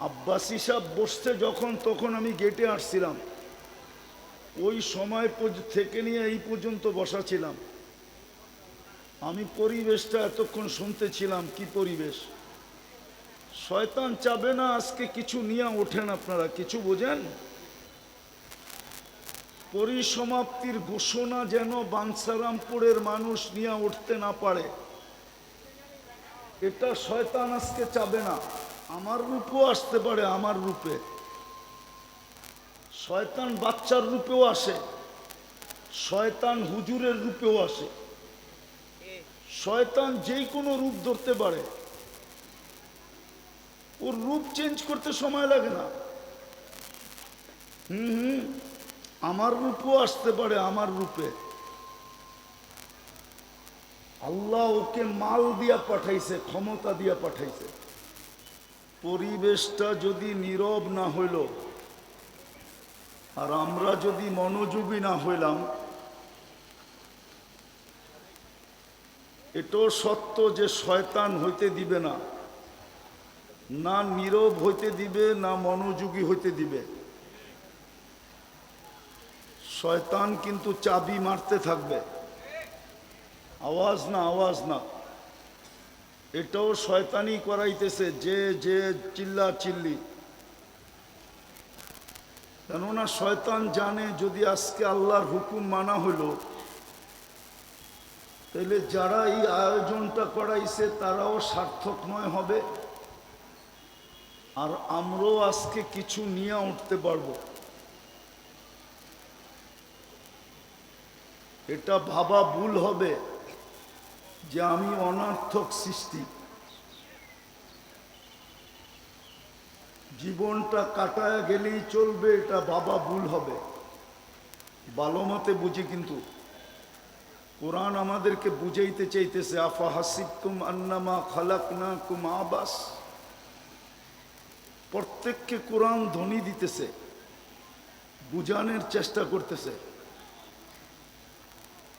আব্বাসি সাহেব বসতে যখন, তখন আমি গেটে আসছিলাম। ওই সময় থেকে নিয়ে এই পর্যন্ত বসা ছিলাম। আমি পরিবেশটা এতক্ষণ শুনতেছিলাম, কি পরিবেশ? শয়তান চাবে না আজকে কিছু নিয়ে ওঠেন আপনারা, কিছু বোঝেন? পরিসমাপ্তির ঘোষণা যেন বাঞ্ছারামপুরের মানুষ নিয়ে উঠতে না পারে। এটা শয়তান আজকে চাবে না। আমার রূপও আসতে পারে আমার রূপে। শয়তান বাচ্চার রূপেও আসে, শয়তান হুজুরের রূপেও আসে। শয়তান যেই কোনো রূপ ধরতে পারে। ওর রূপ চেঞ্জ করতে সময় লাগে না। হুম হুম, আমার রূপও আসতে পারে আমার রূপে। আল্লাহ ওকে মাল দিয়া পাঠাইছে, ক্ষমতা দিয়া পাঠাইছে। পরিবেশটা যদি নীরব না হইল, আর আমরা যদি মনোযোগী না হইলাম, এটাও সত্য যে শয়তান হইতে দিবে না না নীরব হইতে দিবে, না মনোযোগী হইতে দিবে। শয়তান কিন্তু চাবি মারতে থাকবে। আওয়াজ না আওয়াজ না। এটাও শয়তানি করাইতেছে, যে যে চিল্লা চিল্লি। কেননা শয়তান জানে যদি আজকে আল্লাহর হুকুম মানা হলো, তাহলে যারা এই আয়োজনটা করাইছে তারাও সার্থকময় হবে। আর আমরাও আজকে কিছু নিয়ে উঠতে পারব। এটা ভাবা ভুল হবে। যে আমি অনার্থক সৃষ্টি। জীবনটা কাটায় গেলেই চলবে, এটা বাবা ভুল হবে। ভালো মতে বুঝি কিন্তু। কোরআন আমাদেরকে বুঝাইতে চাইতেছে, আফা হাসিবতুম আন্নামা খালাক না কুম আবাস। প্রত্যেককে কোরআন ধ্বনি দিতেছে, বুঝানোর চেষ্টা করতেছে।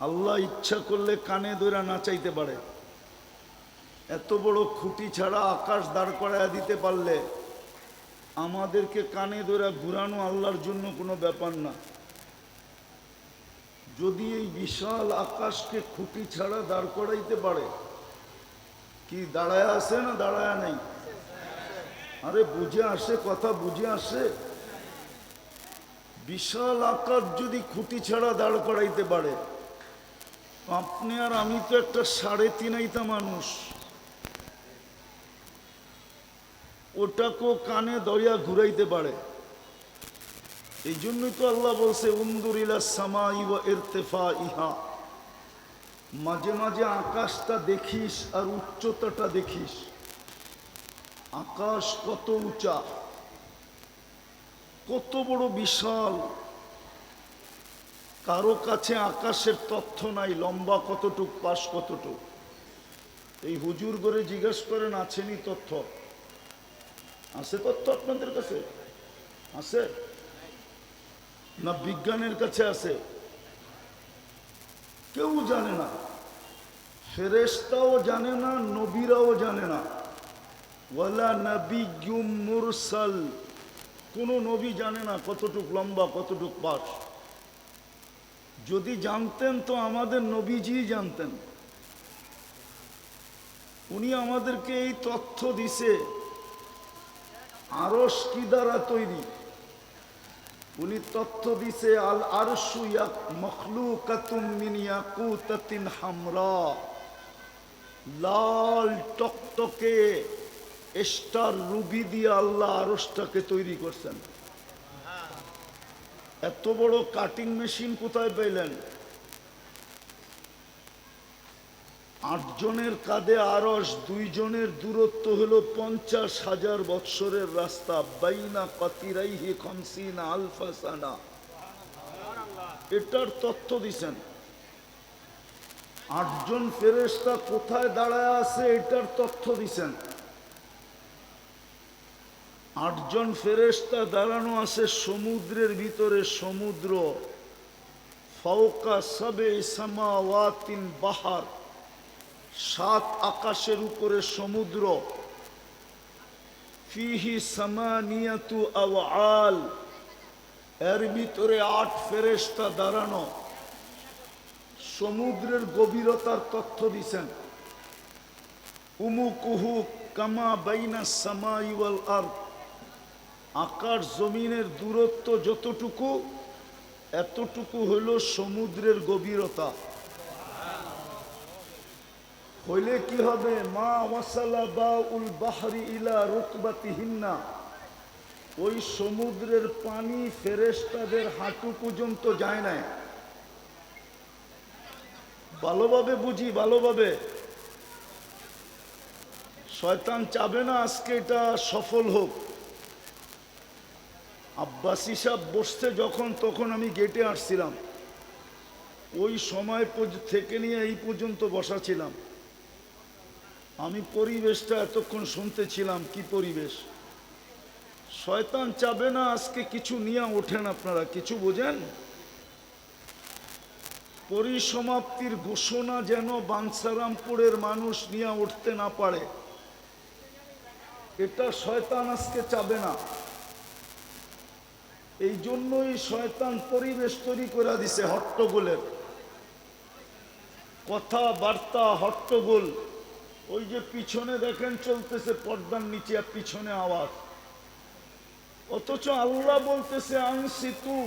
আল্লাহ ইচ্ছা করলে কানে দৈরা নাচাইতে পারে। এত বড় খুঁটি ছাড়া আকাশ দাঁড় করায় দিতে পারলে আমাদেরকে কানে দৈরা ঘুরানো আল্লাহর জন্য কোনো ব্যাপার না। যদি এই বিশাল আকাশকে খুঁটি ছাড়া দাঁড় করাইতে পারে, কি দাঁড়ায় আসে না দাঁড়ায় নেই? আরে বুঝে আসে, কথা বুঝে আসে। বিশাল আকাশ যদি খুঁটি ছাড়া দাঁড় করাইতে পারে আপনি আর আমি তো একটা সাড়ে তিনাইতা মানুষ। ওটাকেও কানে দরিয়া ঘুরাইতে পারে। এই জন্যই তো আল্লাহ বলছে, উন্দুরিলা সামা ইয়া ইরতেফা ইহা। মাঝে মাঝে আকাশটা দেখিস আর উচ্চতাটা দেখিস। আকাশ কত উঁচা, কত বড় বিশাল। কারও কাছে আকাশের তথ্য নাই, লম্বা কতটুক, পাশ কতটুক। এই হুজুর করে জিজ্ঞেস করেন আছেনি তথ্য? আছে তথ্য আপনাদের কাছে? আছে। না, বিজ্ঞানের কাছে আছে। কেউ জানে না। ফেরেশতাও জানে না, নবীরাও জানে না। ওয়ালা নবী মুরসাল। কোনো নবী জানে না কতটুক লম্বা, কতটুক পাশ। যদি জানতেন তো আমাদের নবীজি জানতেন। উনি আমাদেরকে এই তথ্য দিছে আরস কি দ্বারা তৈরি? উনি তথ্য দিছে, আল আরশু ইয়াক মখলুকাতুম মিন ইয়াকুতাতিন হামরা। লাল টকটকে স্টার রুবি দিয়ে আল্লাহ আরসটাকে তৈরি করছেন। এত বড় কাটিং মেশিন কোথায় পেলেন? আটজনের কাঁধে আরস দুইজনের দূরত্ব হলো পঞ্চাশ হাজার বৎসরের রাস্তা। বাইনা কাতিরাইহি খমসিনা আলফাসানা এটার তথ্য দিছেন। আটজন ফেরেশতা কোথায় দাঁড়ায় আছে এটার তথ্য দিছেন। আটজন ফেরেশতা দাঁড়ানো আছে সমুদ্রের ভিতরে, সমুদ্র। ফৌকা সবে সামাওয়াতিন বাহার। সাত আকাশের উপরে সমুদ্র। ফিহি সামানিয়াতু আওয়াল। এর ভিতরে আট ফেরেশতা দাঁড়ানো। সমুদ্রের গভীরতার তথ্য দিছেন। উমুকুহু কামা বাইনা সামাই ওয়াল আকাশ জমিনের দূরত্ব যতটুকু, এতটুকু হইল সমুদ্রের গভীরতা। হইলে কি হবে? মা ওয়াসালা বা উল বাহরি ইলা রুকবাতি হিন্না ওই সমুদ্রের পানি ফেরেস্তাদের হাঁটু পর্যন্ত যায় না ভালোভাবে বুঝি, ভালোভাবে। শয়তান চাবে না আজকে এটা সফল হোক। আব্বাস হিসাব বসতে যখন, তখন আমি গেটে আসছিলাম। ওই সময় থেকে নিয়ে এই পর্যন্ত বসা ছিলাম। আমি পরিবেশটা এতক্ষণ শুনতেছিলাম, কি পরিবেশ? শয়তান চাবে না আজকে কিছু নিয়ে ওঠেন আপনারা, কিছু বোঝেন? পরিসমাপ্তির ঘোষণা যেন বাঞ্ছারামপুরের মানুষ নিয়ে উঠতে না পারে। এটা শয়তান আজকে চাবে না। এই জন্যই শয়তান পরিবেশ তৈরি করে দিছে হট্টগোলের। কথা বার্তা হট্টগোল। ওই যে পিছনে দেখেন চলতেছে পর্দার নিচে পিছনে আওয়াজ। অথচ আল্লাহ বলতেছে, আনসিতু।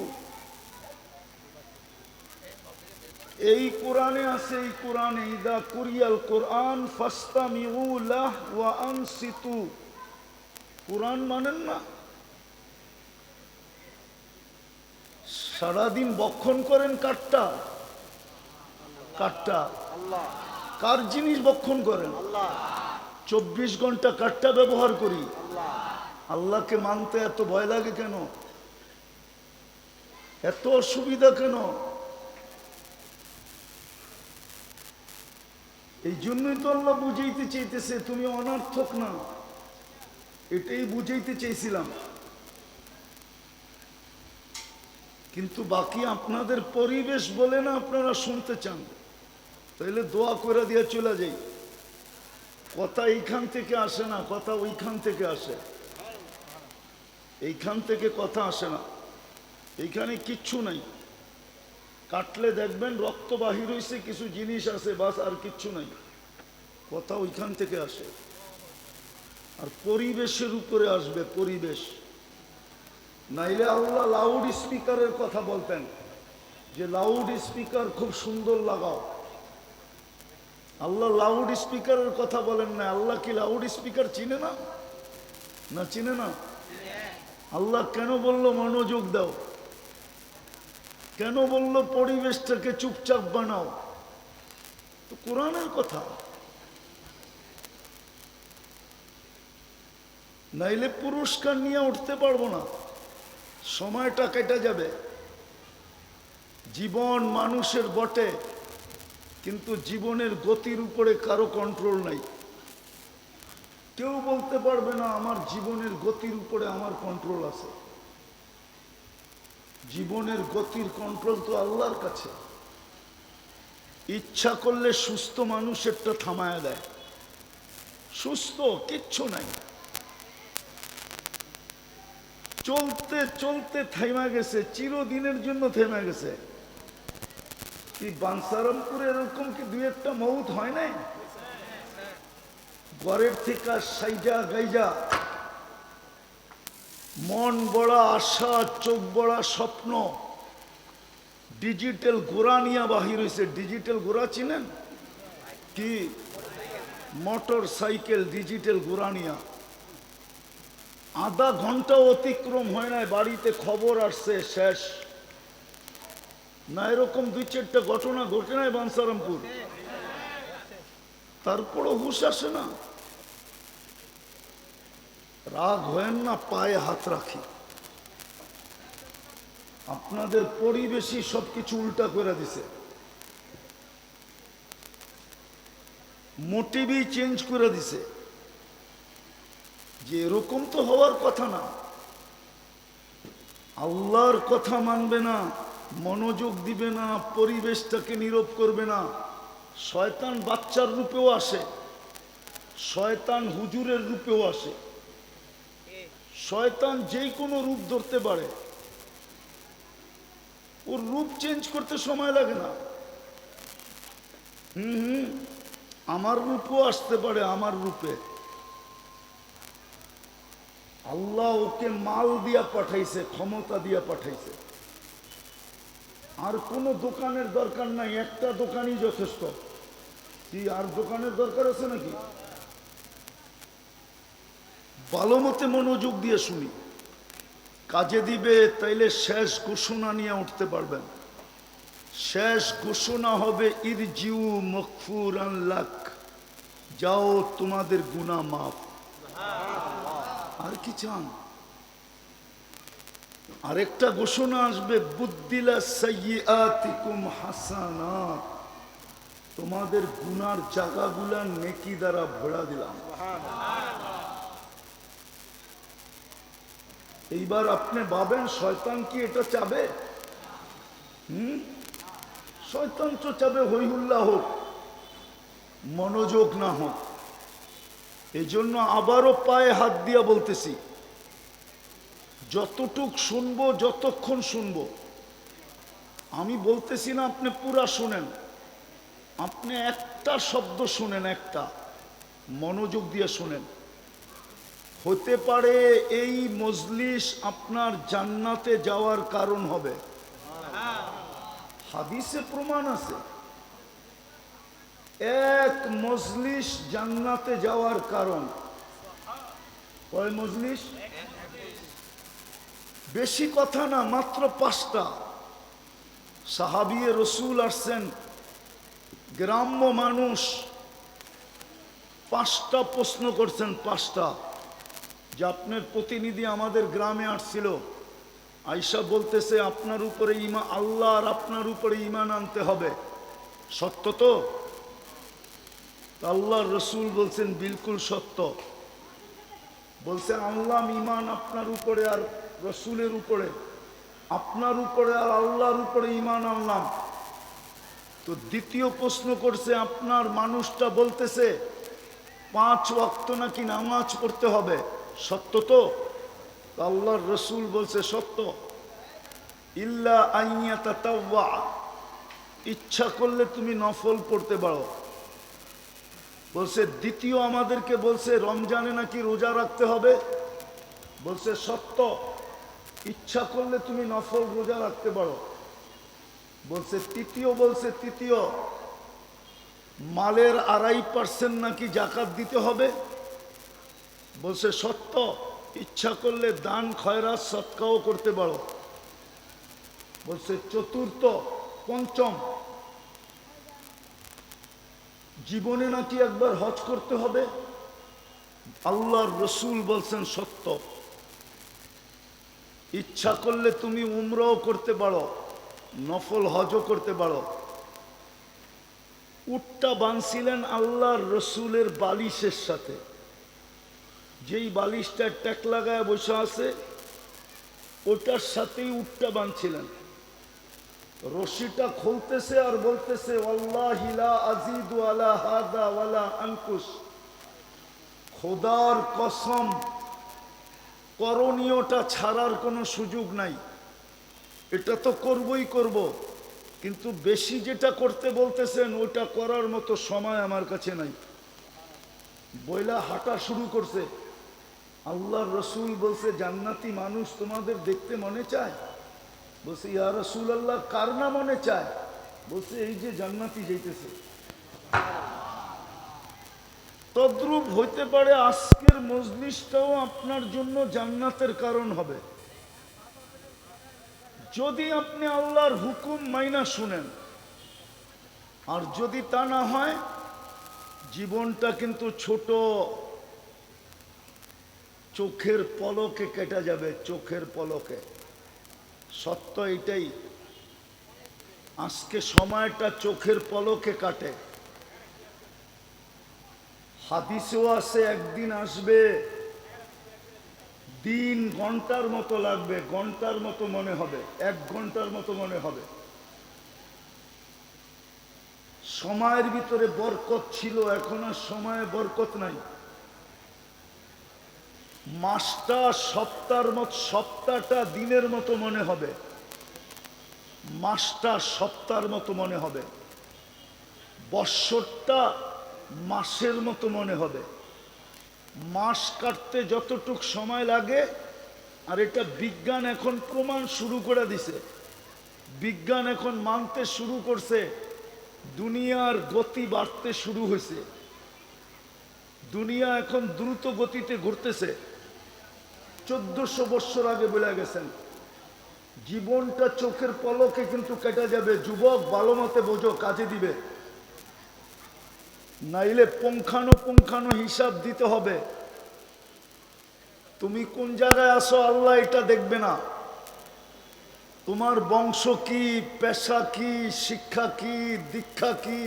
এই কোরআনে আছে, এই কোরআনে, ইদা কুরিয়াল কোরআন ফাস্তামিউ লাহ ওয়া আনসিতু। কোরআন মানেন না? সারাদিন বক্ষণ করেন কাঠটা। কাঠটা। কার জিনিস বক্ষণ করেন? চব্বিশ ঘণ্টা কাঠটা ব্যবহার করি। আল্লাহকে মানতে এত ভয় লাগে কেন? এত অসুবিধা কেন? এই জন্যই তো আল্লাহ বুঝাইতে চাইতেছে তুমি অনার্থক না। এটাই বুঝাইতে চেয়েছিলাম কিন্তু বাকি আপনাদের পরিবেশ বলে না আপনারা শুনতে চান। তাইলে দোয়া করে দিয়ে চলে যাই। কথা এইখান থেকে আসে না, কথা ওইখান থেকে আসে। এইখান থেকে কথা আসে না। এইখানে কিচ্ছু নাই। কাটলে দেখবেন রক্ত বাহির হয়েছে কিছু জিনিস আছে, বাস আর কিচ্ছু নাই। কথা ওইখান থেকে আসে। আর পরিবেশের উপরে আসবে, পরিবেশ। নাইলে আল্লাহ লাউড স্পিকারের কথা বলতেন যে লাউড স্পিকার খুব সুন্দর লাগাও। আল্লাহ লাউড স্পিকারের কথা বলেন না, আল্লাহ কি লাউড স্পিকার চিনে না? না চিনে না? আল্লাহ কেন বলল মনোযোগ দাও? কেন বলল পরিবেশটাকে চুপচাপ বানাও? তো কোরআনের কথা। নাইলে পুরস্কার নিয়ে উঠতে পারব না। সময়টা কেটে যাবে। জীবন মানুষের বটে, কিন্তু জীবনের গতির উপরে কারও কন্ট্রোল নাই। কেউ বলতে পারবে না, আমার জীবনের গতির উপরে আমার কন্ট্রোল আছে। জীবনের গতির কন্ট্রোল তো আল্লাহর কাছে। ইচ্ছা করলে সুস্থ মানুষেরটা থামায় দেয়। সুস্থ কিচ্ছু নাই। চলতে চলতে থেমা গেছে, চিরদিনের জন্য থেমা গেছে। কি বানসারামপুরে এরকম কি দুই একটা মৌত হয় নাই? ঘরের থেকে সাইজা গাইজা। মন বড়া আশা, চোখ বড়া স্বপ্ন। ডিজিটাল গোড়া নিয়ে বাহির হয়েছে ডিজিটাল গোড়া চিনেন? কি? মোটর সাইকেল ডিজিটাল গোড়া নিয়া। আধা ঘণ্টা অতিক্রম হয় নাই, বাড়িতে খবর আসছে, শেষ। না, এরকম দুই চারটা ঘটনা ঘটে নাই বানসারামপুর। তারপরও হুশ আসে না। রাগ হয় না, পায়ে হাত রাখি। আপনাদের পরিবেশই সবকিছু উল্টা করে দিছে। মোটিভই চেঞ্জ করে দিছে। যে এরকম তো হওয়ার কথা না। আল্লাহর কথা মানবে না, মনোযোগ দিবে না, পরিবেশটাকে নীরব করবে না। শয়তান বাচ্চার রূপেও আসে, শয়তান হুজুরের রূপেও আসে। শয়তান যে কোনো রূপ ধরতে পারে। ওর রূপ চেঞ্জ করতে সময় লাগে না। হুম হুম, আমার রূপও আসতে পারে আমার রূপে। আল্লাহ ওকে মাল দিয়া পাঠাইছে, ক্ষমতা দিয়া পাঠাইছে। আর কোনো দোকানের দরকার নাই, একটা দোকানই যথেষ্ট। কি, আর দোকানের দরকার আছে নাকি? ভালো মতে মনোযোগ দিয়ে শুনি। কাজে দিবে, তাইলে শেষ ঘোষণা নিয়ে উঠতে পারবেন। শেষ ঘোষণা হবে, ইরজিউ মকফুর লাক। যাও তোমাদের গুণা মাফ। আর কি চান? আরেকটা ঘোষণা আসবে বুদ্দিলা সাইয়াতিকুম হাসানাত। তোমাদের গুনার জায়গাগুলা নেকি দ্বারা ভরা দিলাম। এইবার আপনি ভাবেন, শয়তান কি এটা চাবে? হুম? শয়তান তো চাবে হইহুল্লাহ হোক, মনোযোগ না হোক। এই জন্য আবারও পায়ে হাত দিয়া বলতেছি, যতটুক শুনব, যতক্ষণ শুনব। আমি বলতেছি না, আপনি পুরা শুনেন। আপনি একটা শব্দ শুনেন একটা, মনোযোগ দিয়ে শুনেন। হতে পারে এই মজলিস আপনার জান্নাতে যাওয়ার কারণ হবে। হাদিসে প্রমাণ আছে। এক মজলিস জান্নাতে যাওয়ার কারণ। কয় মজলিস? বেশি কথা না, মাত্র পাঁচটা। সাহাবিয়ে রসুল আসছেন, গ্রাম্য মানুষ। পাঁচটা প্রশ্ন করছেন, পাঁচটা। যে আপনার প্রতিনিধি আমাদের গ্রামে আসছিল। আয়সা বলতেছে, আপনার উপরে ইমা, আল্লাহ আর আপনার উপরে ইমান আনতে হবে। সত্য তো? আল্লাহ রসুল বলছেন, বিলকুল সত্য। বলছে, আল্লাহ ইমান আপনার উপরে আর রসুলের উপরে। আপনার উপরে আর আল্লাহর উপরে ইমান আনলাম। তো দ্বিতীয় প্রশ্ন করছে, আপনার মানুষটা বলতেছে, পাঁচ ওয়াক্ত নাকি নামাজ পড়তে হবে? সত্য তো? আল্লাহর রসুল বলছে, সত্য। ইল্লা আইয়া তাতাওয়া ইচ্ছা করলে তুমি নফল পড়তে পারো। বলছে, দ্বিতীয় আমাদেরকে বলছে, রমজানে নাকি রোজা রাখতে হবে? বলছে, সত্য। ইচ্ছা করলে তুমি নফল রোজা রাখতে পারো। বলছে, তৃতীয় বলছে, তৃতীয়। মালের আড়াই পার্সেন্ট নাকি জাকাত দিতে হবে? বলছে, সত্য। ইচ্ছা করলে দান, খয়রাত, সৎকাও করতে পারো। বলছে, চতুর্থ, পঞ্চম। জীবনে নাকি একবার হজ করতে হবে? আল্লাহর রসুল বলছেন, সত্য। ইচ্ছা করলে তুমি উমরাও করতে পারো, নফল হজও করতে পারো। উটটা বাঁধছিলেন আল্লাহর রসুলের বালিশের সাথে। যেই বালিশটা ট্যাক লাগায় বসে আছে, ওটার সাথেই উটটা বাঁধছিলেন রশিটা খুলতেছে আর বলতেছে খোদার কসম, করণীয়টা ছাড়ার কোনো সুযোগ নাই। এটা তো করবই করব, কিন্তু বেশি যেটা করতে বলতেছেন ওটা করার মতো সময় আমার কাছে নাই। বইলা হাঁটা শুরু করছে। আল্লাহর রসুল বলছে, জান্নাতি মানুষ তোমাদের দেখতে মনে চায়? বলছে, ইয়া রসুল আল্লাহ কার না মনে চায়? বলছে, এই যে জান্নাতি যাইতেছে। তদ্রূপ হইতে পারে আজকের মজলিসটাও আপনার জন্য জান্নাতের কারণ হবে। যদি আপনি আল্লাহর হুকুম মাইনা শুনেন, আর যদি তা না হয়, জীবনটা কিন্তু ছোট। চোখের পলকে কেটে যাবে, চোখের পলকে। সত্য এটাই আজকে সময়টা চোখের পলকে কাটে। হাদিসেও আছে, একদিন আসবে, দিন ঘণ্টার মতো লাগবে, ঘণ্টার মতো মনে হবে, এক ঘণ্টার মতো মনে হবে। সময়ের ভিতরে বরকত ছিল, এখন আর সময়ে বরকত নাই। মাসটা, সপ্তাহের মত, সপ্তাহটা দিনের মতো মনে হবে। মাসটা, সপ্তাহের মতো মনে হবে। বৎসরটা মাসের মতো মনে হবে। মাস কাটতে যতটুক সময় লাগে, আর এটা বিজ্ঞান এখন প্রমাণ শুরু করে দিছে। বিজ্ঞান এখন মানতে শুরু করছে, দুনিয়ার গতি বাড়তে শুরু হয়েছে। দুনিয়া এখন দ্রুত গতিতে ঘুরতেছে। চোদ্দশো বৎসর আগে বলে গেছেন, জীবনটা চোখের পলকে কিন্তু কেটে যাবে, যুবক ভালো মতে বোঝো, কাজে দিবে। নাইলে পুঙ্খানো পুঙ্খানো হিসাব দিতে হবে। তুমি কোন জায়গায় আসো আল্লাহ এটা দেখবে না। তোমার বংশ কি, পেশা কি, শিক্ষা কি, দীক্ষা কি,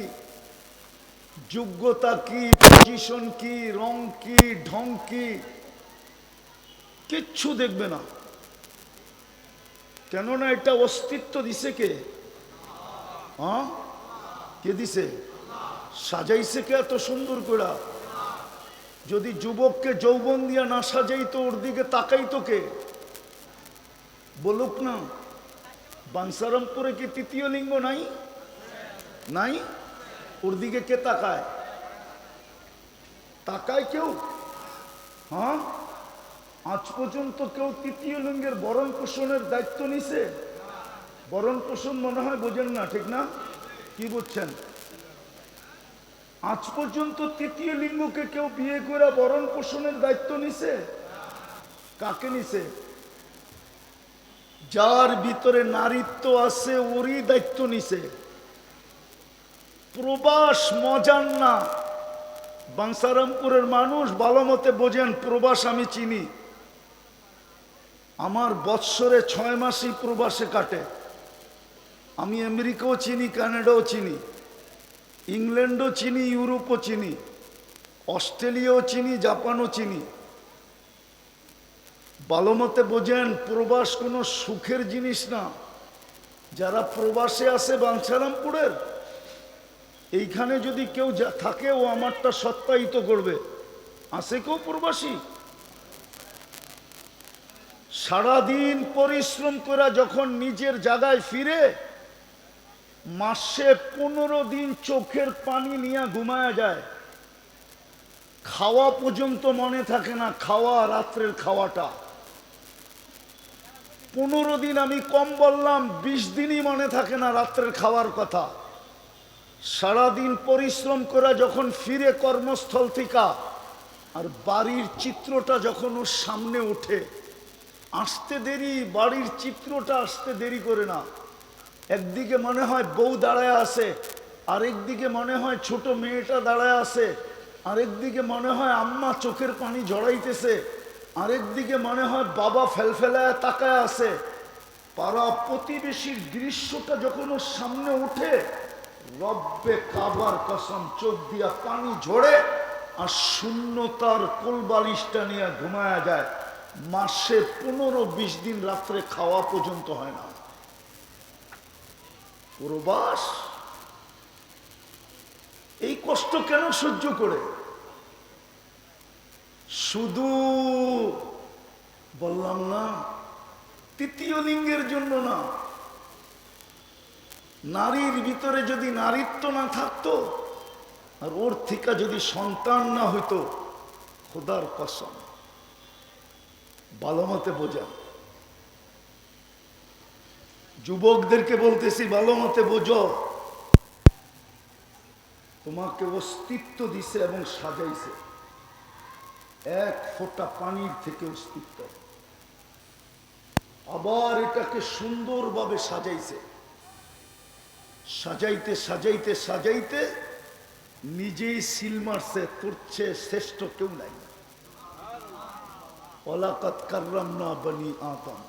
যোগ্যতা কি পজিশন কি, রং কি, ঢং কি কিচ্ছু দেখবে না। কেননা এটা অস্তিত্ব দিছে কে? হ্যাঁ কে দিছে? সাজাইছে কে এত সুন্দর করে যদি যুবককে যৌবন দিয়া না সাজাইতো, ওর দিকে তাকাইতো কে? বলুক না। বাংসারামপুরে কি তৃতীয় লিঙ্গ নাই? নাই? ওর দিকে কে তাকায়? তাকায় কেউ? হ্যাঁ আজ পর্যন্ত কেউ তৃতীয় লিঙ্গের বরণ পোষণের দায়িত্ব নিছে? বরণ পোষণ মনে হয় বোঝেন না, ঠিক না? কি বুঝছেন? আজ পর্যন্ত তৃতীয় লিঙ্গকে কেউ বিয়ে করে বরণ পোষণের দায়িত্ব নিছে? কাকে নিছে? যার ভিতরে নারীত্ব আছে, ওরই দায়িত্ব নিছে। প্রবাস মজান না। বাংসারামপুরের মানুষ ভালো মতে বোঝেন, প্রবাস আমি চিনি। আমার বৎসরে ছয় মাসই প্রবাসে কাটে। আমি আমেরিকাও চিনি, কানাডাও চিনি, ইংল্যান্ডও চিনি, ইউরোপও চিনি, অস্ট্রেলিয়াও চিনি, জাপানও চিনি। ভালো মতে বোঝেন, প্রবাস কোনো সুখের জিনিস না। যারা প্রবাসে আসে বাঞ্ছারামপুরের, এইখানে যদি কেউ থাকে, ও আমারটা সত্যায়িত করবে। আসে কেউ প্রবাসী? সারাদিন পরিশ্রম করে যখন নিজের জায়গায় ফিরে, মাসে পনেরো দিন চোখের পানি নিয়ে ঘুমায়া যায়। খাওয়া পর্যন্ত মনে থাকে না খাওয়া রাত্রের খাওয়াটা। পনেরো দিন আমি কম বললাম, বিশ দিনই মনে থাকে না রাত্রের খাওয়ার কথা। সারাদিন পরিশ্রম করে যখন ফিরে কর্মস্থল থেকে, আর বাড়ির চিত্রটা যখন ওর সামনে ওঠে আসতে দেরি, বাড়ির চিত্রটা আসতে দেরি করে না। একদিকে মনে হয় বউ দাঁড়ায় আছে, আরেকদিকে মনে হয় ছোট মেয়েটা দাঁড়ায় আছে, আরেকদিকে মনে হয় আম্মা চোখের পানি ঝরাইতেছে আরেকদিকে মনে হয় বাবা ফেলফেলায় তাকায় আছে। পাড়া প্রতিবেশীর দৃশ্যটা যখন ওর সামনে উঠে রব্বে কাবার কসম চোখ দিয়া পানি ঝরে আর শূন্যতার কোলবালিশটা নিয়ে ঘুমায়া যায়। মাসে পনেরো বিশ দিন রাত্রে খাওয়া পর্যন্ত হয় না। প্রবাস এই কষ্ট কেন সহ্য করে? শুধু বললাম না, তৃতীয় লিঙ্গের জন্য না। নারীর ভিতরে যদি নারীত্ব না থাকতো, আর ওর থেকে যদি সন্তান না হইতো, খোদার কসম। ভালো মতে বোঝা। যুবকদেরকে বলতেছি ভালো মতে বোঝো। তোমাকে অস্তিত্ব দিছে এবং সাজাইছে। এক ফোঁটা পানির থেকে অস্তিত্ব। আবার এটাকে সুন্দরভাবে সাজাইছে। সাজাইতে সাজাইতে সাজাইতে নিজেই সিল মারছে তোর শ্রেষ্ঠ কেউ নাই। ওলাকাত না বানি আদম।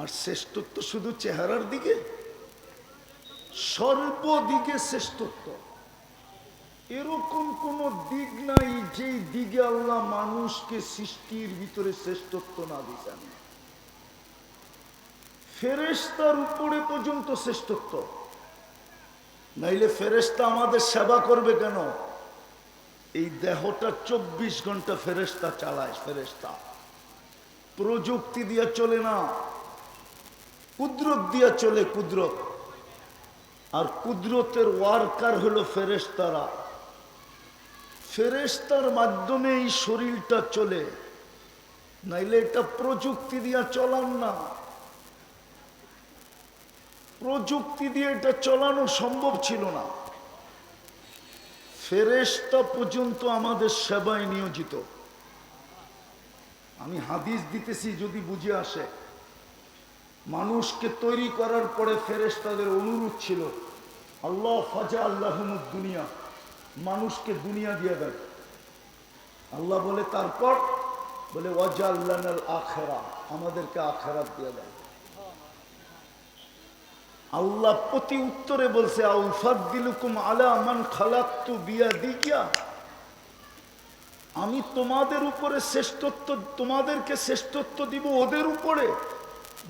আর শ্রেষ্ঠত্ব শুধু চেহারার দিকে? সর্বদিকে শ্রেষ্ঠত্ব। এরকম কোন দিক নাই যেই দিকে আল্লাহ মানুষকে সৃষ্টির ভিতরে শ্রেষ্ঠত্ব না দিতেন ফেরেস্তার উপরে পর্যন্ত শ্রেষ্ঠত্ব। নাইলে ফেরেস্তা আমাদের সেবা করবে কেন? এই দেহটা চব্বিশ ঘণ্টা ফেরেস্তা চালায় ফেরেস্তা প্রযুক্তি দিয়ে চলে না, কুদরত দিয়ে চলে কুদরত। আর কুদরতের ওয়ার্কার হলো ফেরেস্তারা ফেরেস্তার মাধ্যমে এই শরীরটা চলে, নাইলে এটা প্রযুক্তি দিয়ে চলান না। প্রযুক্তি দিয়ে এটা চলানো সম্ভব ছিল না। ফেরেস্তা পর্যন্ত আমাদের সেবায় নিয়োজিত। আমি হাদিস দিতেছি যদি বুঝে আসে। মানুষকে তৈরি করার পরে ফেরেস্তাদের অনুরোধ ছিল, আল্লাহ ফাজা আল্লাহমুদ দুনিয়া মানুষকে দুনিয়া দিয়ে দেয় আল্লাহ বলে, তারপর? বলে ওয়াজা আল্লাহ আখেরা, আমাদেরকে আখেরাত দিয়ে দেয় আল্লাহ প্রতি উত্তরে বলছে আলা বিয়া আমি তোমাদের উপরে শ্রেষ্ঠত্ব, তোমাদেরকে শ্রেষ্ঠত্ব দিব ওদের উপরে,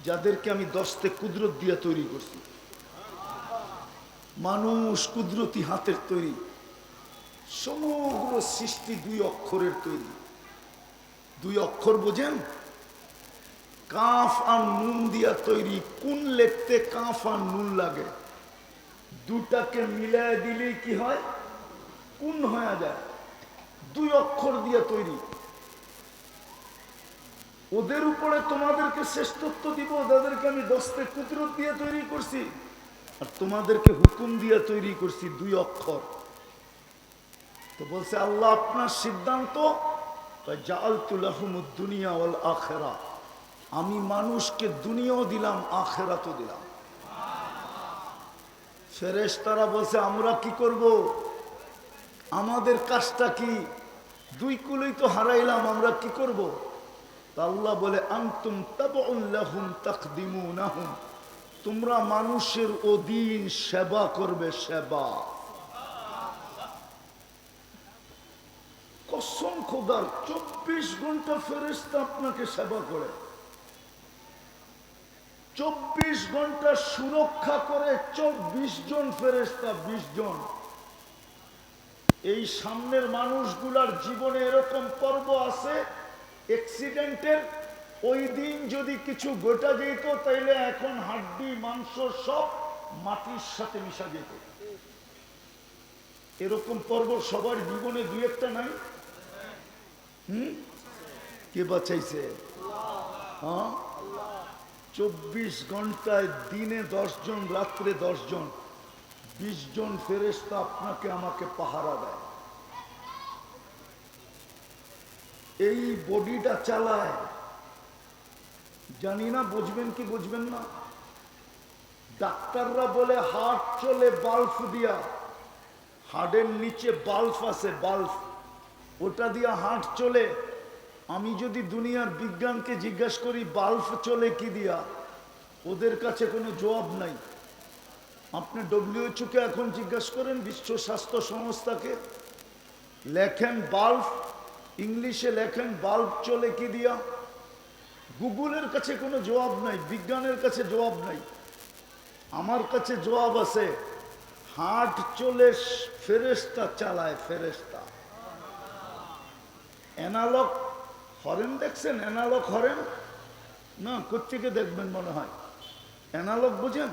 যাদেরকে আমি দশতে কুদরত দিয়ে তৈরি করছি। মানুষ কুদরতি হাতের তৈরি, সমগ্র সৃষ্টি দুই অক্ষরের তৈরি। দুই অক্ষর বোঝেন? কাফ আর নুন দিয়া তৈরি। কোন লিখতে কাফ আর নুন লাগে? দুটাকে মিলায় দিলেই কি হয়? কোন হয়ে যায়? দুই অক্ষর দিয়ে তৈরি। ওদের উপরে তোমাদেরকে শ্রেষ্ঠত্ব দিব তাদেরকে আমি দশতে কুদরত দিয়ে তৈরি করছি। আর তোমাদেরকে হুকুম দিয়ে তৈরি করছি দুই অক্ষর। তো বলছে, আল্লাহ, আপনার সিদ্ধান্ত জাল তুলাহমুদ দুনিয়া ওয়াল আখেরা আমি মানুষকে দুনিয়াও দিলাম, আখেরাতও দিলাম। ফেরেশ তারা বলছে, আমরা কি করব? আমাদের কাজটা কি? দুই কুলই তো হারাইলাম, আমরা কি করব? আল্লাহ বলে, আন্তুম তাবুল্লাহুম তাকদিমুনাহুম। তোমরা মানুষের অধীন সেবা করবে, সেবা। কসম খোদার, চব্বিশ ঘণ্টা ফেরেস্তা আপনাকে সেবা করে। চব্বিশ ঘণ্টা সুরক্ষা করে চব্বিশ জন ফেরেস্তা বিশ জন। এই সামনের মানুষগুলার জীবনে এরকম পর্ব আছে অ্যাক্সিডেন্টের ওই দিন যদি কিছু গোটা যেত, তাইলে এখন হাড্ডি, মাংস সব মাটির সাথে মিশা যেত। এরকম পর্ব সবার জীবনে দুই একটা নাই? হুম? কে বাঁচাইছে? হ্যাঁ? চব্বিশ ঘন্টায় দিনে জন রাত্রে জন বিশ জন ফেরেস্তা আপনাকে, আমাকে পাহারা দেয়। এই বডিটা চালায়। জানি না, বুঝবেন কি বুঝবেন না? ডাক্তাররা বলে হার্ট চলে বাল্ব দিয়া। হার্টের নিচে বাল্ব আছে বাল্ব ওটা দিয়া হার্ট চলে। আমি যদি দুনিয়ার বিজ্ঞানকে জিজ্ঞাসা করি, বাল্ব চলে কি দিয়া? ওদের কাছে কোনো জবাব নাই। আপনি ডব্লিউএচওকে এখন জিজ্ঞাসা করেন, বিশ্ব স্বাস্থ্য সংস্থাকে? লেখেন বাল্ব, ইংলিশে লেখেন বাল্ব চলে কি দিয়া? গুগলের কাছে কোনো জবাব নাই, বিজ্ঞানের কাছে জবাব নাই। আমার কাছে জবাব আছে হাট চলে ফেরেস্তা চালায় ফেরেস্তা অ্যানালগ হরেন দেখছেন অ্যানালগ হরেন না কোথেকে দেখবেন মনে হয়? অ্যানালগ বুঝেন?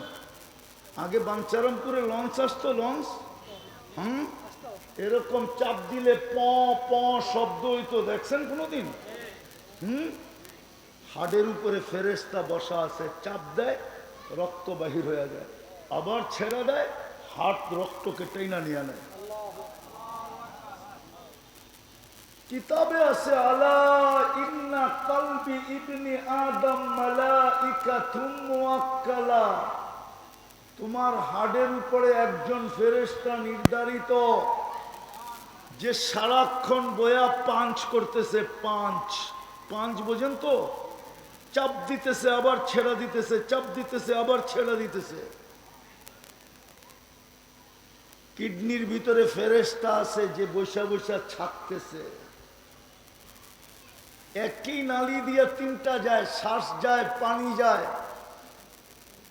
আগে বাঞ্চারামপুরে লঞ্চ আসতো লঞ্চ হুম? এরকম চাপ দিলে প প শব্দ হইতো, দেখছেন কোনোদিন? হুম? হাডের উপরে ফেরেস্তা বসা আছে, চাপ দেয়, রক্ত বাহির হয়ে যায়। আবার ছেড়ে দেয় হাট রক্তকে টেনা নিয়ে নেয়। কিতাবে আছে, আলা ইন্না কলবি ইবনি আদম মালাইকাতুম মুআক্কালা তোমার হাড়ের উপরে একজন ফেরেশতা নির্ধারিত, যে সারাক্ষণ বয়া পাঞ্চ করতেছে, পাঞ্চ। পাঞ্চ বোঝেন তো? চাপ দিতেছে, আবার ছেড়া দিতেছে, চাপ দিতেছে, আবার ছেড়া দিতেছে। কিডনির ভিতরে ফেরেস্তা আছে, যে বৈশা বৈশা ছাকতেছে। একই নালি দিয়ে তিনটা যায়, শ্বাস যায়, পানি যায়,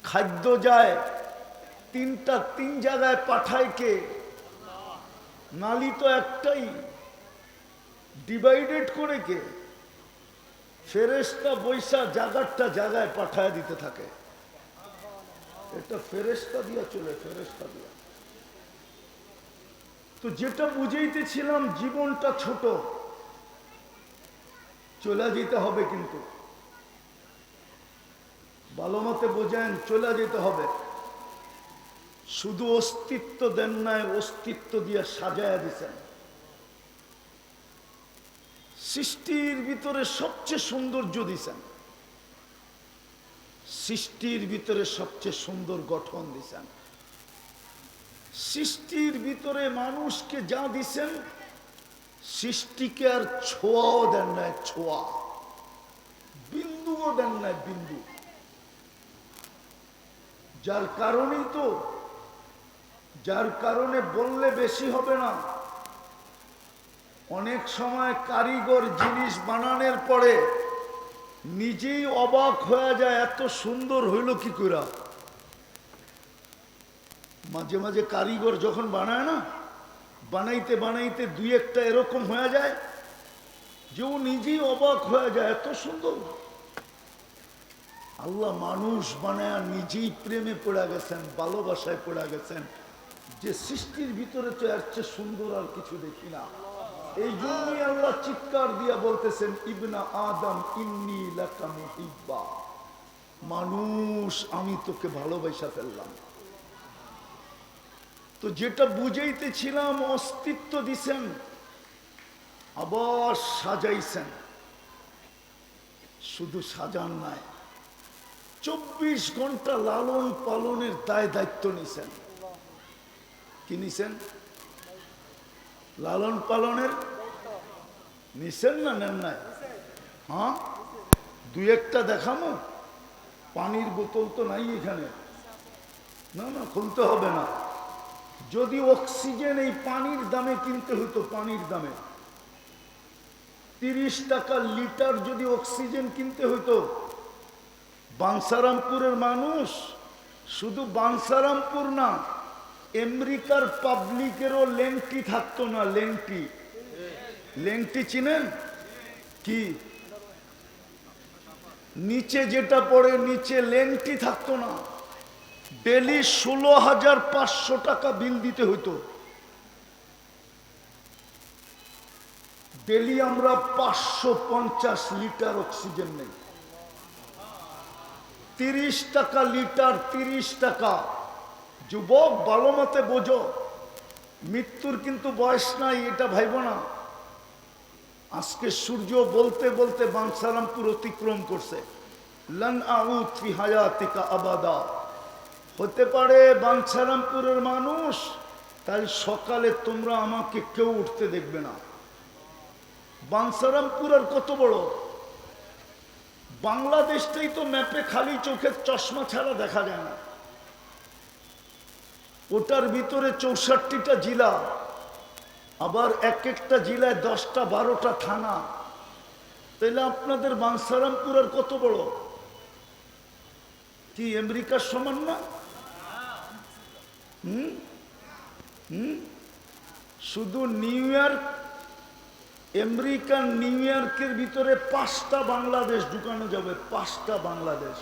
খাদ্য যায়, তিনটা তিন জায়গায় পাঠায় কে? নালি তো একটাই। ডিভাইডেড করে কে? ফেরেস্তা বৈশা জাগারটা জায়গায় পাঠায় দিতে থাকে। এটা ফেরেস্তা দিয়া চলে ফেরেস্তা দিয়া। তো যেটা বুঝাইতেছিলাম, জীবনটা ছোট। চলে যেতে হবে কিন্তু। ভালো মতে বোঝেন, চলে যেতে হবে। শুধু অস্তিত্ব দেন নাই, অস্তিত্ব দিয়ে সাজায়া দিছেন। সৃষ্টির ভিতরে সবচেয়ে সৌন্দর্য দিছেন। সৃষ্টির ভিতরে সবচেয়ে সুন্দর গঠন দিছেন। সৃষ্টির ভিতরে মানুষকে যা দিছেন সৃষ্টিকে আর ছোঁয়াও দেন নাই, ছোঁয়া। বিন্দুও দেন নাই বিন্দু। যার কারণেই তো, যার কারণে বললে বেশি হবে না। অনেক সময় কারিগর জিনিস বানানোর পরে নিজেই অবাক হয়ে যায়, এত সুন্দর হইল কি করে মাঝে মাঝে কারিগর যখন বানায় না বানাইতে বানাইতে দুই একটা এরকম হয়ে যায় যে ও নিজেই অবাক হয়ে যায়, এত সুন্দর। আল্লাহ মানুষ বানায় নিজেই প্রেমে পড়ে গেছেন, ভালোবাসায় পড়ে গেছেন। যে সৃষ্টির ভিতরে তো এর চেয়ে সুন্দর আর কিছু দেখি না। এই জন্যই আল্লাহ চিৎকার দিয়া বলতেছেন, ইবনা আদম ইন্নি লাকা মানুষ, আমি তোকে ভালোবাসা ফেললাম তো যেটা বুঝাইতেছিলাম, অস্তিত্ব দিছেন, আবার সাজাইছেন। শুধু সাজান নাই, চব্বিশ ঘণ্টা লালন পালনের দায় দায়িত্ব নিছেন। কি নিছেন? লালন পালনের? নিছেন না নেন নাই? হ্যাঁ? দুই একটা দেখামো? পানির বোতল তো নাই এখানে। না না, খুলতে হবে না। যদি অক্সিজেন এই পানির দামে কিনতে হতো, পানির দামে। তিরিশ টাকা লিটার যদি অক্সিজেন কিনতে হতো বাংসারামপুরের মানুষ শুধু বাংসারামপুর না, আমেরিকার পাবলিকেরও লেংটি থাকতো না, লেংটি। লেংটি চিনেন? কি? নিচে যেটা পড়ে, নিচে লেংটি থাকতো না। ডেলি ষোলো হাজার পাঁচশো টাকা বিল দিতে হতো ডেলি আমরা পাঁচশো পঞ্চাশ লিটার অক্সিজেন নেই। তিরিশ টাকা লিটার, তিরিশ টাকা। যুবক, ভালো মতে বোঝো, মৃত্যুর কিন্তু বয়স নাই, এটা ভাইব না। আজকে সূর্য বলতে বলতে বাংসারামপুর অতিক্রম করছে। লন আউত ফি হায়াতিকা আবাদা। হতে পারে বাঞ্ছারামপুরের মানুষ, তাই সকালে তোমরা আমাকে কেউ উঠতে দেখবে না। বাঞ্ছারামপুর আর কত বড়? বাংলাদেশটাই তো ম্যাপে খালি চোখের চশমা ছাড়া দেখা যায় না। ওটার ভিতরে চৌষট্টিটা জেলা, আবার এক একটা জেলায় দশটা, বারোটা থানা। তাহলে আপনাদের বাংসারামপুর আর কত বড়? কি আমেরিকার সমান না? হুম? শুধু নিউ ইয়র্ক আমেরিকান নিউ ইয়র্কের ভিতরে পাঁচটা বাংলাদেশ ঢুকানো যাবে পাঁচটা বাংলাদেশ।